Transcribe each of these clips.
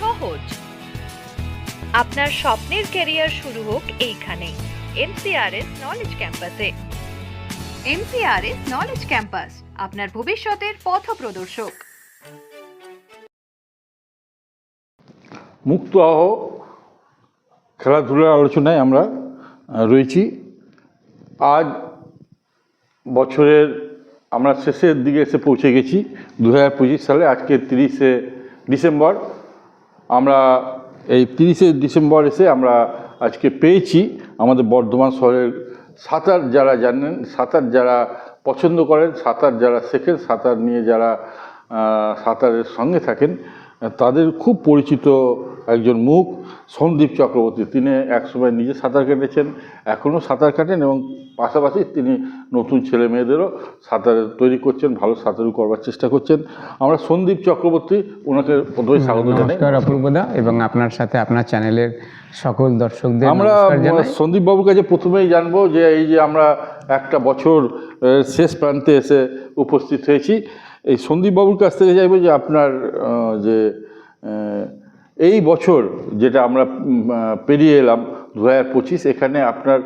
সহজ। আপনার স্বপ্নের ক্যারিয়ার শুরু হোক এইখানে। এমসিআরএস নলেজ ক্যাম্পাসে এমসিআরএস নলেজ ক্যাম্পাস আপনার ভবিষ্যতের পথ প্রদর্শক। মুক্ত আহ, খেলাধুলার আলোচনায় আমরা রয়েছি। আজ বছরের, আমরা শেষের দিকে এসে পৌঁছে গেছি। দু হাজার পঁচিশ সালে, আজকে তিরিশে ডিসেম্বর। আমরা এই তিরিশে ডিসেম্বর এসে আমরা আজকে পেয়েছি আমাদের বর্ধমান শহরের সাঁতার যারা জানেন, সাঁতার যারা পছন্দ করেন, সাঁতার যারা শেখেন, সাঁতার নিয়ে যারা সাঁতারের সঙ্গে থাকেন, তাদের খুব পরিচিত একজন মুখ। সন্দীপ চক্রবর্তী তিনি একসময় নিজে সাঁতার কেটেছেন এখনও সাঁতার কাটেন এবং পাশাপাশি তিনি নতুন ছেলে মেয়েদেরও সাঁতার তৈরি করছেন ভালো সাঁতারু করবার চেষ্টা করছেন। আমরা সন্দীপ চক্রবর্তী ওনাকে প্রথমে স্বাগত জানাই। অপূর্বদা এবং আপনার সাথে আপনার চ্যানেলের সকল দর্শকদের আমরা সন্দীপ বাবুর কাছে প্রথমেই জানব যে এই যে আমরা একটা বছর শেষ প্রান্তে এসে উপস্থিত হয়েছি। এই সন্দীপ বাবুর কাছ থেকে চাইব যে আপনার যে এই বছর যেটা আমরা পেরিয়ে এলাম, দু হাজার পঁচিশ, এখানে আপনার,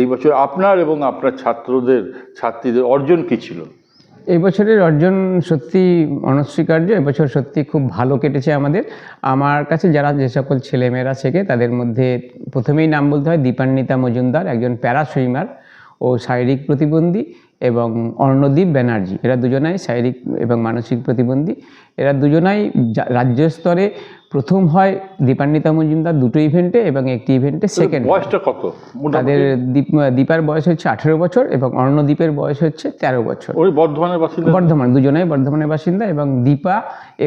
এই বছর আপনার এবং আপনার ছাত্রদের, ছাত্রীদের অর্জন কী ছিল? এই বছরের অর্জন সত্যি অনস্বীকার্য এবছর সত্যি খুব ভালো কেটেছে আমাদের। আমার কাছে যারা যে সকল ছেলেমেয়েরা শেখে, তাদের মধ্যে প্রথমেই নাম বলতে হয় দীপান্বিতা মজুমদার, একজন প্যারা সুইমার ও শারীরিক প্রতিবন্ধী এবং অর্ণদীপ ব্যানার্জি। এরা দুজনাই শারীরিক এবং মানসিক প্রতিবন্ধী। এরা দুজনাই রাজ্য স্তরে প্রথম হয় দীপান্বিতা মজুমদার দুটো ইভেন্টে এবং একটি ইভেন্টে সেকেন্ড বয়সটা কত? তাদের দীপ দীপার বয়স হচ্ছে আঠেরো বছর এবং অর্ণদীপের বয়স হচ্ছে তেরো বছর। ওই বর্ধমানের বাসিন্দা? বর্ধমান দুজনেই বর্ধমানের বাসিন্দা এবং দীপা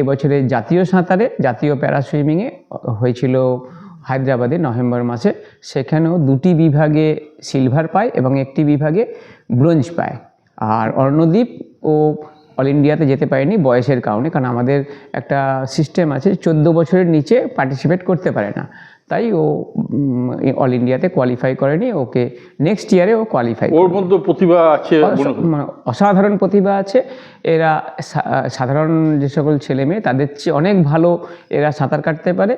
এবছরে জাতীয় সাঁতারে জাতীয় প্যারা সুইমিংয়ে হয়েছিল হায়দ্রাবাদে নভেম্বর মাসে। সেখানেও দুটি বিভাগে সিলভার পায় এবং একটি বিভাগে ব্রোঞ্জ পায়। আর অর্ণদীপ ও অল ইন্ডিয়াতে যেতে পারেনি বয়সের কারণে কারণ আমাদের একটা সিস্টেম আছে চোদ্দ বছরের নিচে পার্টিসিপেট করতে পারে না। তাই ও অল ইন্ডিয়াতে কোয়ালিফাই করেনি ওকে নেক্সট ইয়ারে ও কোয়ালিফাই ওর মধ্যে প্রতিভা আছে মানে অসাধারণ প্রতিভা আছে। এরা সাধারণ যে সকল ছেলে মেয়ে তাদের চেয়ে অনেক ভালো এরা সাঁতার কাটতে পারে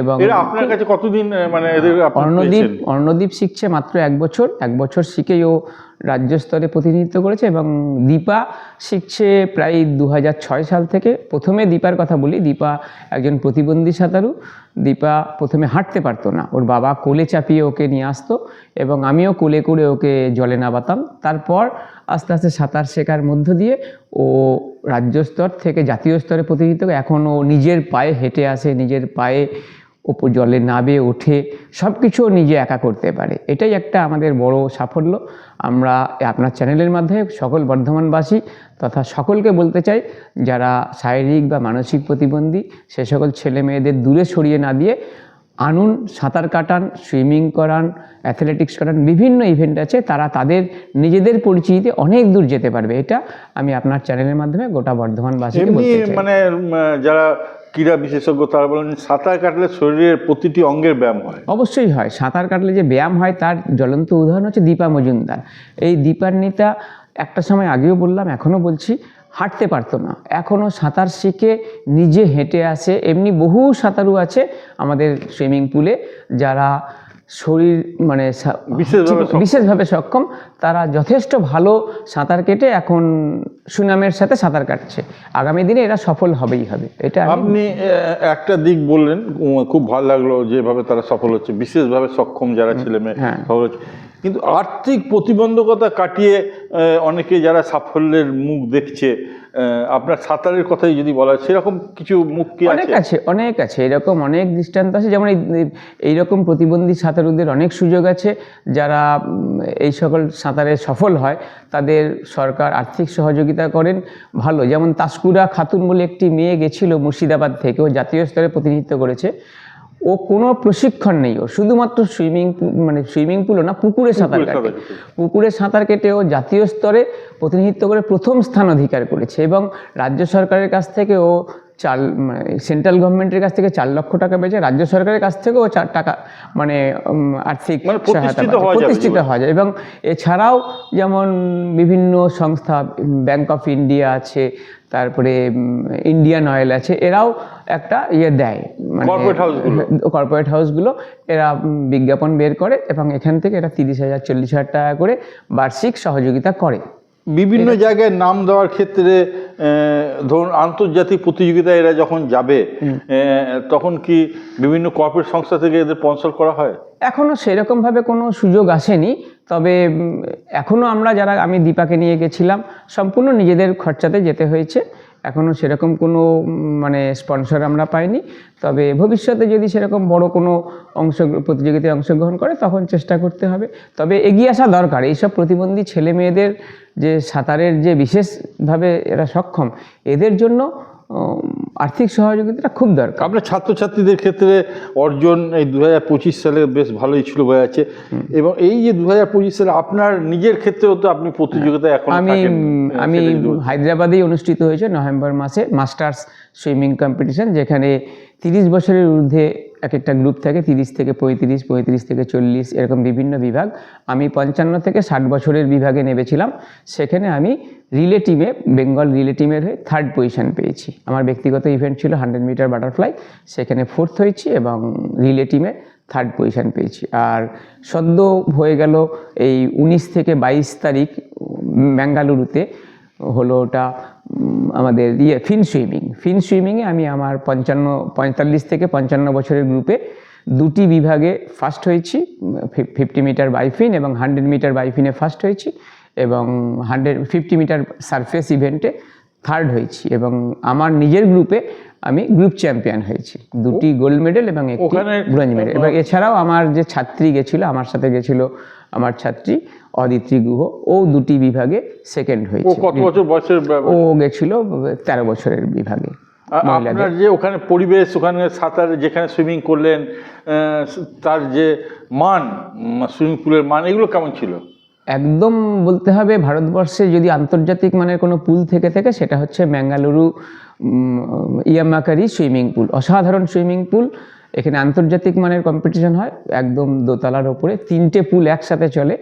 এবং এরা আপনার কাছে কতদিন মানে অর্ণদীপ অর্ণদীপ শিখছে মাত্র এক বছর। এক বছর শিখেই ও রাজ্য স্তরে প্রতিনিধিত্ব করেছে এবং দীপা শিখছে প্রায় দু সাল থেকে। প্রথমে দীপার কথা বলি, দীপা একজন প্রতিবন্ধী সাঁতারু। দীপা প্রথমে হাঁটতে পারতো না। ওর বাবা কোলে চাপিয়ে ওকে নিয়ে আসতো এবং আমিও কোলে করে ওকে জলে নামাতাম তারপর আস্তে আস্তে সাঁতার শেখার মধ্য দিয়ে ও রাজ্য স্তর থেকে জাতীয় স্তরে প্রতিনিধিত্ব এখন ও নিজের পায়ে হেঁটে আসে, নিজের পায়ে ওপর জলে নাবে ওঠে সব কিছু নিজে একা করতে পারে। এটাই একটা আমাদের বড় সাফল্য। আমরা আপনার চ্যানেলের মাধ্যমে সকল বর্ধমানবাসী তথা সকলকে বলতে চাই যারা শারীরিক বা মানসিক প্রতিবন্ধী সে সকল ছেলে মেয়েদের দূরে সরিয়ে না দিয়ে আনুন সাঁতার কাটান সুইমিং করান অ্যাথলেটিক্স করান বিভিন্ন ইভেন্ট আছে তারা তাদের নিজেদের পরিচিতিতে অনেক দূর যেতে পারবে। এটা আমি আপনার চ্যানেলের মাধ্যমে গোটা চাই। মানে যারা ক্রীড়া বিশেষজ্ঞ, তারা বলেন সাঁতার কাটলে শরীরের প্রতিটি অঙ্গের ব্যায়াম হয়। অবশ্যই হয়। সাঁতার কাটলে যে ব্যায়াম হয়, তার জ্বলন্ত উদাহরণ হচ্ছে দীপা মজুমদার। এই দীপার নেতা একটা সময় আগেও বললাম, এখনও বলছি, হাঁটতে পারতো না। এখনও সাঁতার শিখে নিজে হেঁটে আসে। এমনি বহু সাঁতারু আছে আমাদের সুইমিং পুলে, যারা শরীর মানে বিশেষভাবে সক্ষম। তারা যথেষ্ট ভালো সাঁতার কেটে এখন সুনামের সাথে সাঁতার কাটছে। আগামী দিনে এরা সফল হবেই হবে। এটা আপনি একটা দিক বললেন খুব ভালো লাগল যেভাবে তারা সফল হচ্ছে। বিশেষভাবে সক্ষম যারা ছেলে মেয়ে হ্যাঁ। সফল হচ্ছে। কিন্তু আর্থিক প্রতিবন্ধকতা কাটিয়ে অনেকে যারা সাফল্যের মুখ দেখছে আপনার সাঁতারের কথাই যদি বলা হয় সেরকম কিছু মুখ কি অনেক আছে? অনেক আছে এরকম অনেক দৃষ্টান্ত আছে। যেমন এই- এইরকম প্রতিবন্ধী সাঁতারুদের অনেক সুযোগ আছে যারা এই সকল সাঁতারে সফল হয় তাদের সরকার আর্থিক সহযোগিতা করেন ভালো। যেমন তাসকুরা খাতুন বলে একটি মেয়ে গেছিল মুর্শিদাবাদ থেকে ও জাতীয় স্তরে প্রতিনিধিত্ব করেছে। ও কোনো প্রশিক্ষণ নেই ও শুধুমাত্র সুইমিং মানে সুইমিং পুলও না পুকুরে সাঁতার কাটে। পুকুরে সাঁতার কেটে ও জাতীয় স্তরে প্রতিনিধিত্ব করে প্রথম স্থান অধিকার করেছে এবং রাজ্য সরকারের কাছ থেকে ও চার মানে সেন্ট্রাল গভর্নমেন্টের কাছ থেকে চার লক্ষ টাকা পেয়েছে রাজ্য সরকারের কাছ থেকেও চার টাকা মানে আর্থিক মানে সহায়তা প্রতিষ্ঠিত। হওয়া যায় এবং এছাড়াও যেমন বিভিন্ন সংস্থা ব্যাংক অফ ইন্ডিয়া আছে তারপরে ইন্ডিয়ান অয়েল আছে এরাও একটা ইয়ে দেয় মানে। কর্পোরেট হাউসগুলো এরা বিজ্ঞাপন বের করে এবং এখান থেকে এরা তিরিশ হাজার চল্লিশ হাজার টাকা করে বার্ষিক সহযোগিতা করে বিভিন্ন জায়গায় নাম দেওয়ার ক্ষেত্রে ধরুন আন্তর্জাতিক প্রতিযোগিতায় এরা যখন যাবে তখন কি বিভিন্ন কর্পোরেট সংস্থা থেকে এদের স্পন্সর করা হয়? এখনও সেরকমভাবে কোনো সুযোগ আসেনি তবে এখনও আমরা যারা আমি দীপাকে নিয়ে গেছিলাম সম্পূর্ণ নিজেদের খরচাতে যেতে হয়েছে। এখনও সেরকম কোনো মানে স্পন্সর আমরা পাইনি। তবে ভবিষ্যতে যদি সেরকম বড় কোনো অংশ, প্রতিযোগিতায় অংশগ্রহণ করে, তখন চেষ্টা করতে হবে। তবে এগিয়ে আসা দরকার। এইসব প্রতিবন্ধী ছেলে মেয়েদের যে সাঁতারের যে বিশেষভাবে এরা সক্ষম, এদের জন্য আর্থিক সহযোগিতাটা খুব দরকার। আপনার ছাত্রছাত্রীদের ক্ষেত্রে অর্জন এই দু হাজার পঁচিশ সালে বেশ ভালোই ছিল বোঝা আছে। এবং এই যে দু হাজার পঁচিশ সালে আপনার নিজের ক্ষেত্রেও তো আপনি প্রতিযোগিতায় এখন আমি আমি। হায়দ্রাবাদেই অনুষ্ঠিত হয়েছে নভেম্বর মাসে মাস্টার্স সুইমিং কম্পিটিশন যেখানে তিরিশ বছরের ঊর্ধ্বে এক একটা গ্রুপ থাকে তিরিশ থেকে পঁয়ত্রিশ পঁয়ত্রিশ থেকে চল্লিশ এরকম বিভিন্ন বিভাগ। আমি পঞ্চান্ন থেকে ষাট বছরের বিভাগে নেমেছিলাম। সেখানে আমি রিলে টিমে বেঙ্গল রিলে টিমের হয়ে থার্ড পজিশন পেয়েছি। আমার ব্যক্তিগত ইভেন্ট ছিল হান্ড্রেড মিটার বাটারফ্লাই সেখানে ফোর্থ হয়েছি এবং রিলে টিমে থার্ড পজিশন পেয়েছি। আর সদ্য হয়ে গেল এই উনিশ থেকে বাইশ তারিখ উম, বেঙ্গালুরুতে হলো ওটা আমাদের ইয়ে ফিন সুইমিং ফিন সুইমিংয়ে আমি আমার পঞ্চান্ন পঁয়তাল্লিশ থেকে পঞ্চান্ন বছরের গ্রুপে দুটি বিভাগে ফার্স্ট হয়েছি ফিফটি মিটার বাইফিন এবং হান্ড্রেড মিটার বাইফিনে ফার্স্ট হয়েছি এবং হান্ড্রেড ফিফটি মিটার সারফেস ইভেন্টে থার্ড হয়েছি এবং আমার নিজের গ্রুপে আমি গ্রুপ চ্যাম্পিয়ন হয়েছি। দুটি গোল্ড মেডেল এবং একটি ব্রোঞ্জ মেডেল এবং এছাড়াও আমার যে ছাত্রী গেছিল আমার সাথে গেছিল আমার ছাত্রী অদিত্রী গুহ ও দুটি বিভাগে সেকেন্ড হয়েছে। কত বছর বয়সের ও গেছিল তেরো বছরের বিভাগে। আপনার যে ওখানে পরিবেশ ওখানে সাঁতার যেখানে সুইমিং করলেন তার যে মান সুইমিং পুলের মান এগুলো কেমন ছিল? একদম বলতে হবে ভারতবর্ষে যদি আন্তর্জাতিক মানের কোনো পুল থেকে থাকে সেটা হচ্ছে ম্যাঙ্গালুরু ইয়ামাকারি সুইমিং পুল অসাধারণ সুইমিং পুল এখানে আন্তর্জাতিক মানের কম্পিটিশন হয়। একদম দোতলার ওপরে তিনটে পুল একসাথে চলে।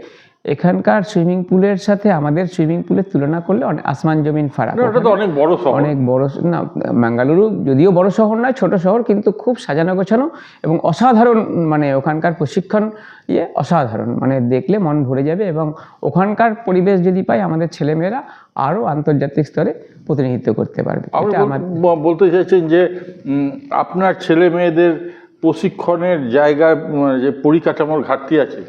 এখানকার সুইমিং পুলের সাথে আমাদের সুইমিং পুলের তুলনা করলে অনেক আসমান জমিন ফারাক। ওটা তো অনেক বড় শহর। অনেক বড় না ম্যাঙ্গালুরু যদিও বড় শহর নয় ছোট শহর কিন্তু খুব সাজানো গোছানো এবং অসাধারণ মানে ওখানকার প্রশিক্ষণ ইয়ে অসাধারণ। মানে দেখলে মন ভরে যাবে এবং ওখানকার পরিবেশ যদি পাই আমাদের ছেলেমেয়েরা আরও আন্তর্জাতিক স্তরে প্রতিনিধিত্ব করতে পারবে। বলতে চাইছেন যে আপনার ছেলে মেয়েদের প্রশিক্ষণের জায়গায় উম, যে পরিকাঠামোর ঘাটতি আছে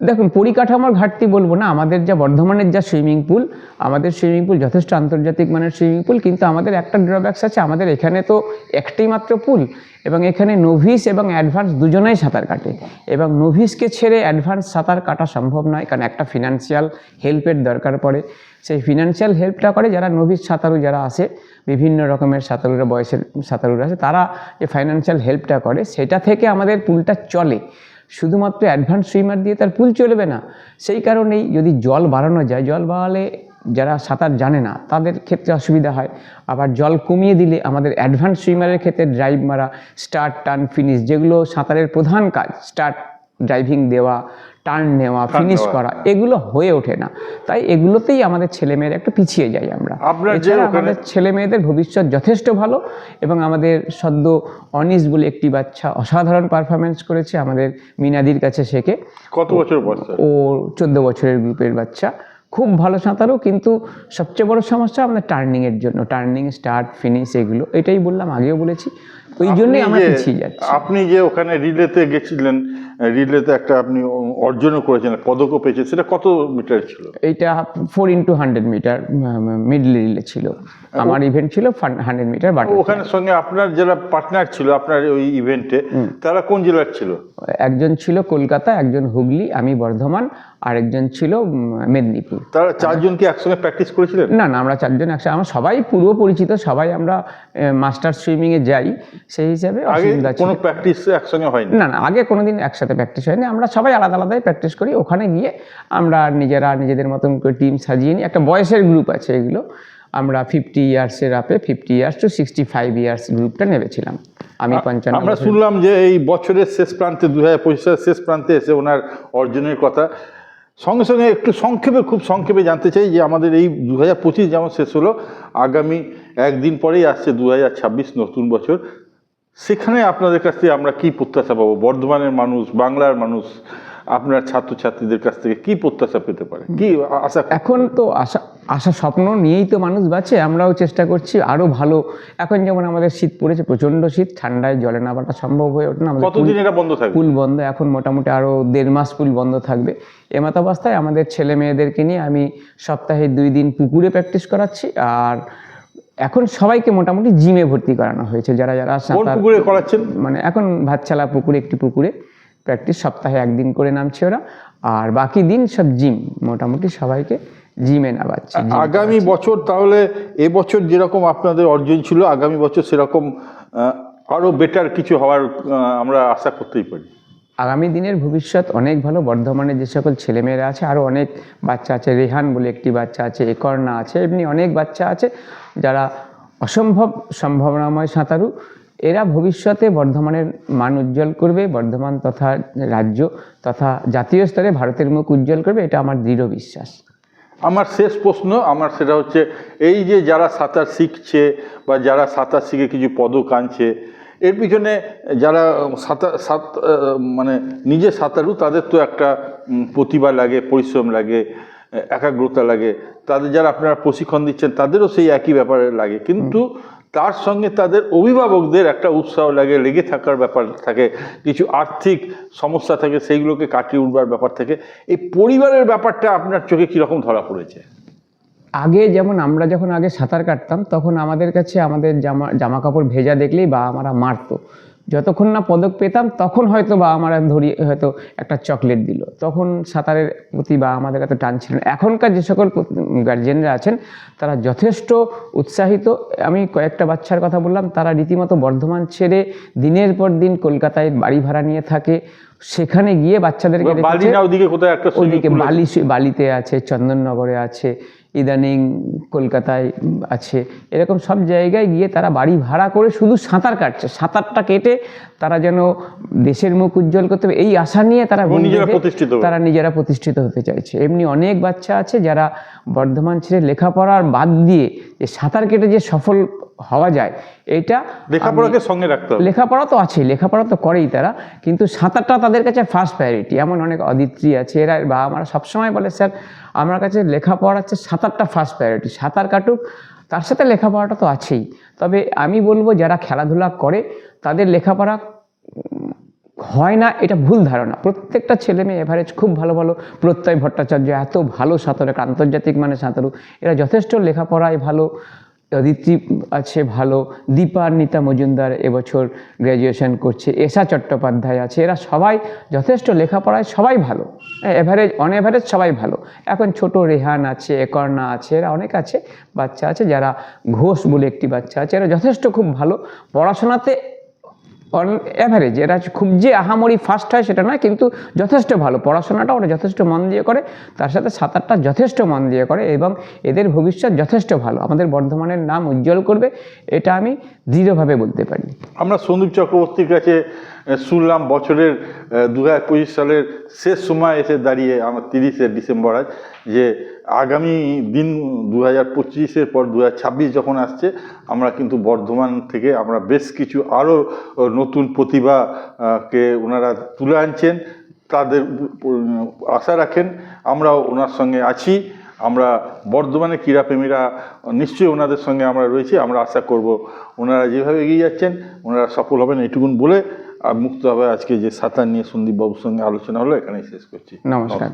দেখুন, পরিকাঠামোর ঘাটতি বলব না, আমাদের যা বর্ধমানের যা সুইমিং পুল, আমাদের সুইমিং পুল যথেষ্ট আন্তর্জাতিক মানের সুইমিং পুল, কিন্তু আমাদের একটা ড্রব্যাকস আছে, আমাদের এখানে তো একটাই মাত্র পুল, এবং এখানে নোভিস এবং অ্যাডভান্স দুজনেই সাঁতার কাটে, এবং নোভিসকে ছেড়ে অ্যাডভান্স সাঁতার কাটা সম্ভব নয়, কারণ একটা ফিনান্সিয়াল হেল্পের দরকার পড়ে। সেই ফিনান্সিয়াল হেল্পটা করে যারা নোভিস সাঁতারু যারা আসে, বিভিন্ন রকমের সাঁতারুরা, বয়সের সাঁতারুরা আছে তারা যে ফাইন্যান্সিয়াল হেল্পটা করে, সেটা থেকে আমাদের পুলটা চলে। শুধুমাত্র অ্যাডভান্স সুইমার দিয়ে তার পুল চলবে না। সেই কারণেই যদি জল বাড়ানো যায়, জল বাড়ালে যারা সাঁতার জানে না, তাদের ক্ষেত্রে অসুবিধা হয়। আবার জল কমিয়ে দিলে আমাদের অ্যাডভান্স সুইমারের ক্ষেত্রে ড্রাইভ মারা স্টার্ট টার্ন ফিনিশ যেগুলো সাঁতারের প্রধান কাজ স্টার্ট ড্রাইভিং দেওয়া টার্ন নেওয়া ফিনিশ করা এগুলো হয়ে ওঠে না। তাই এগুলোতেই আমাদের ছেলেমেয়েরা একটু পিছিয়ে যাই আমরা। এছাড়া আমাদের ছেলে মেয়েদের ভবিষ্যৎ যথেষ্ট ভালো এবং আমাদের সদ্য অনিস বলে একটি বাচ্চা অসাধারণ পারফরমেন্স করেছে আমাদের মিনাদির কাছে শেখে। কত বছর ও চোদ্দ বছরের গ্রুপের বাচ্চা। খুব ভালো সাঁতারও কিন্তু সবচেয়ে বড় সমস্যা আমাদের টার্নিংয়ের জন্য। টার্নিং স্টার্ট ফিনিশ এগুলো এটাই বললাম আগেও বলেছি। ওই জন্যই আমরা পিছিয়ে যাচ্ছি। আপনি যে ওখানে রিলেতে গেছিলেন রিলেতে একটা আপনি অর্জনও করেছেন পদকও পেয়েছেন সেটা কত মিটার ছিল? এইটা four into hundred metre medley relay ছিল। আমার ইভেন্ট ছিল হান্ড্রেড মিটার বাট ওখানে সঙ্গে আপনার যারা পার্টনার ছিল আপনার ওই ইভেন্টে তারা কোন জেলার ছিল? একজন ছিল কলকাতা একজন হুগলি আমি বর্ধমান আরেকজন ছিল মেদিনীপুর। তারা চারজন কি একসঙ্গে প্র্যাকটিস করেছিলেন? না না আমরা চারজন একসাথে আমরা সবাই পূর্ব পরিচিত সবাই আমরা মাস্টার সুইমিংয়ে যাই সেই হিসাবে অসুবিধা কোনো প্র্যাকটিস একসঙ্গে হয়নি? না না আগে কোনোদিন একসাথে প্র্যাকটিস হয়নি। আমরা সবাই আলাদা আলাদাই প্র্যাকটিস করি। ওখানে গিয়ে আমরা নিজেরা নিজেদের মতন করে টিম সাজিয়ে নিই। একটা বয়সের গ্রুপ আছে এগুলো। আমরা ফিফটি ইয়ার্সের আপে fifty years to sixty five years গ্রুপটা নেমেছিলাম আমি পঞ্চান্ন আমরা শুনলাম যে এই বছরের শেষ প্রান্তে দু হাজার পঁচিশ সালের শেষ প্রান্তে এসে ওনার অর্জনের কথা। সঙ্গে সঙ্গে একটু সংক্ষেপে খুব সংক্ষেপে জানতে চাই যে আমাদের এই দু হাজার পঁচিশ যেমন শেষ হলো আগামী একদিন পরেই আসছে দু হাজার ছাব্বিশ নতুন বছর। সেখানে আপনাদের কাছ থেকে আমরা কি প্রত্যাশা পাবো? বর্ধমানের মানুষ বাংলার মানুষ আপনার ছাত্রছাত্রীদের কাছ থেকে কি প্রত্যাশা পেতে পারে? কি আশা এখন তো আশা আশা স্বপ্ন নিয়েই তো মানুষ বাঁচে আমরাও চেষ্টা করছি আরও ভালো। এখন যেমন আমাদের শীত পড়েছে প্রচণ্ড শীত ঠান্ডায় জলে নামাটা সম্ভব হয়ে ওঠে না কতদিন এটা বন্ধ থাকবে? পুল বন্ধ এখন মোটামুটি আরও দেড় মাস পুল বন্ধ থাকবে। এমত অবস্থায় আমাদের ছেলে মেয়েদেরকে নিয়ে আমি সপ্তাহে দুই দিন পুকুরে প্র্যাকটিস করাচ্ছি আর এখন সবাইকে মোটামুটি জিমে ভর্তি করানো হয়েছে যারা যারা পুকুরে করাচ্ছেন? মানে এখন ভাতছালা পুকুরে একটি পুকুরে প্র্যাকটিস সপ্তাহে একদিন করে নামছে ওরা। আর বাকি দিন সব জিম মোটামুটি সবাইকে জিমে নামাচ্ছে আগামী বছর তাহলে এবছর যেরকম আপনাদের অর্জন ছিল আগামী বছর সেরকম আহ, আরও বেটার কিছু হওয়ার আমরা আশা করতেই পারি। আগামী দিনের ভবিষ্যৎ অনেক ভালো। বর্ধমানে যে সকল ছেলেমেয়েরা আছে আরও অনেক বাচ্চা আছে। রেহান বলে একটি বাচ্চা আছে, একর্ণা আছে, এমনি অনেক বাচ্চা আছে যারা অসম্ভব সম্ভাবনাময় সাঁতারু। এরা ভবিষ্যতে বর্ধমানের মান উজ্জ্বল করবে। বর্ধমান তথা রাজ্য তথা জাতীয় স্তরে ভারতের মুখ উজ্জ্বল করবে, এটা আমার দৃঢ় বিশ্বাস। আমার শেষ প্রশ্ন, আমার সেটা হচ্ছে, এই যে যারা সাঁতার শিখছে বা যারা সাঁতার শিখে কিছু পদক আনছে এর পিছনে যারা সাঁতার সাঁত মানে নিজে সাঁতারু তাদের তো একটা প্রতিভা লাগে পরিশ্রম লাগে একাগ্রতা লাগে। তাদের যারা আপনারা প্রশিক্ষণ দিচ্ছেন তাদেরও সেই একই ব্যাপারে লাগে। কিন্তু তার সঙ্গে তাদের অভিভাবকদের একটা উৎসাহ লাগে লেগে থাকার ব্যাপার থাকে কিছু আর্থিক সমস্যা থাকে সেইগুলোকে কাটিয়ে উঠবার ব্যাপার থাকে। এই পরিবারের ব্যাপারটা আপনার চোখে কীরকম ধরা পড়েছে? আগে যেমন আমরা যখন আগে সাঁতার কাটতাম তখন আমাদের কাছে আমাদের জামা জামা কাপড় ভেজা দেখলেই বা আমরা মারতো। যতক্ষণ না পদক পেতাম তখন হয়তো বা আমরা ধরি হয়তো একটা চকলেট দিল। তখন সাঁতারের প্রতি বা আমাদের এত টান ছিল না। এখনকার যে সকল গার্জেনরা আছেন তারা যথেষ্ট উৎসাহিত। আমি কয়েকটা বাচ্চার কথা বললাম তারা রীতিমতো বর্ধমান ছেড়ে দিনের পর দিন কলকাতায় বাড়ি ভাড়া নিয়ে থাকে। সেখানে গিয়ে বাচ্চাদেরকে ওদিকে? বালি বালিতে আছে চন্দননগরে আছে ইদানিং কলকাতায় আছে। এরকম সব জায়গায় গিয়ে তারা বাড়ি ভাড়া করে শুধু সাঁতার কাটছে। সাঁতারটা কেটে তারা যেন দেশের মুখ উজ্জ্বল করতে হবে এই আশা নিয়ে তারা তারা নিজেরা প্রতিষ্ঠিত হতে চাইছে। এমনি অনেক বাচ্চা আছে যারা বর্ধমান ছেড়ে লেখাপড়ার বাদ দিয়ে যে সাঁতার কেটে যে সফল হওয়া যায়। এটা লেখাপড়াকে সঙ্গে রাখতে হবে। লেখাপড়া তো আছেই লেখাপড়া তো করেই তারা। কিন্তু সাঁতারটা তাদের কাছে ফার্স্ট প্রায়োরিটি এমন অনেক অদিত্রী আছে এরা বা আমরা সবসময় বলে স্যার আমার কাছে লেখাপড়া হচ্ছে সাঁতারটা ফার্স্ট প্রায়োরিটি সাঁতার কাটুক তার সাথে লেখাপড়াটা তো আছেই। তবে আমি বলব যারা খেলাধুলা করে তাদের লেখাপড়া হয় না এটা ভুল ধারণা। প্রত্যেকটা ছেলে মেয়ে এভারেজ খুব ভালো ভালো প্রত্যয় ভট্টাচার্য এত ভালো সাঁতার আন্তর্জাতিক মানে সাঁতারু। এরা যথেষ্ট লেখাপড়ায় ভালো অদিতি আছে ভালো দীপা নিতা মজুমদার এবছর গ্র্যাজুয়েশন করছে এশা চট্টোপাধ্যায় আছে, এরা সবাই যথেষ্ট লেখাপড়ায় সবাই ভালো। এভারেজ অন এভারেজ সবাই ভালো। এখন ছোট রেহান আছে, একর্ণা আছে, এরা অনেক আছে, বাচ্চা আছে, যারা ঘোষ বলে একটি বাচ্চা আছে, এরা যথেষ্ট খুব ভালো। পড়াশোনাতে অন অ্যাভারেজ এরা খুব যে আহামরি ফার্স্ট হয় সেটা নয়, কিন্তু যথেষ্ট ভালো। পড়াশোনাটা ওরা যথেষ্ট মন দিয়ে করে, তার সাথে সাঁতারটা যথেষ্ট মন দিয়ে করে এবং এদের ভবিষ্যৎ যথেষ্ট ভালো। আমাদের বর্ধমানের নাম উজ্জ্বল করবে, এটা আমি দৃঢ়ভাবে বলতে পারি। আমরা সন্দীপ চক্রবর্তীর কাছে শুনলাম বছরের দু হাজার পঁচিশ সালের শেষ সময় এসে দাঁড়িয়ে, আমার তিরিশে ডিসেম্বর আজ, যে আগামী দিন দু হাজার পঁচিশের পর দু ছাব্বিশ যখন আসছে আমরা কিন্তু বর্ধমান থেকে আমরা বেশ কিছু আরও নতুন প্রতিভা আহ, কে ওনারা তুলে আনছেন। তাদের আশা রাখেন আমরাও ওনার সঙ্গে আছি। আমরা বর্ধমানের ক্রীড়াপ্রেমীরা নিশ্চয়ই ওনাদের সঙ্গে আমরা রয়েছি। আমরা আশা করব ওনারা যেভাবে এগিয়ে যাচ্ছেন ওনারা সফল হবেন এইটুকুন বলে আর মুক্তভাবে আজকে যে সাঁতার নিয়ে সন্দীপবাবুর সঙ্গে আলোচনা হলো এখানেই শেষ করছি। নমস্কার।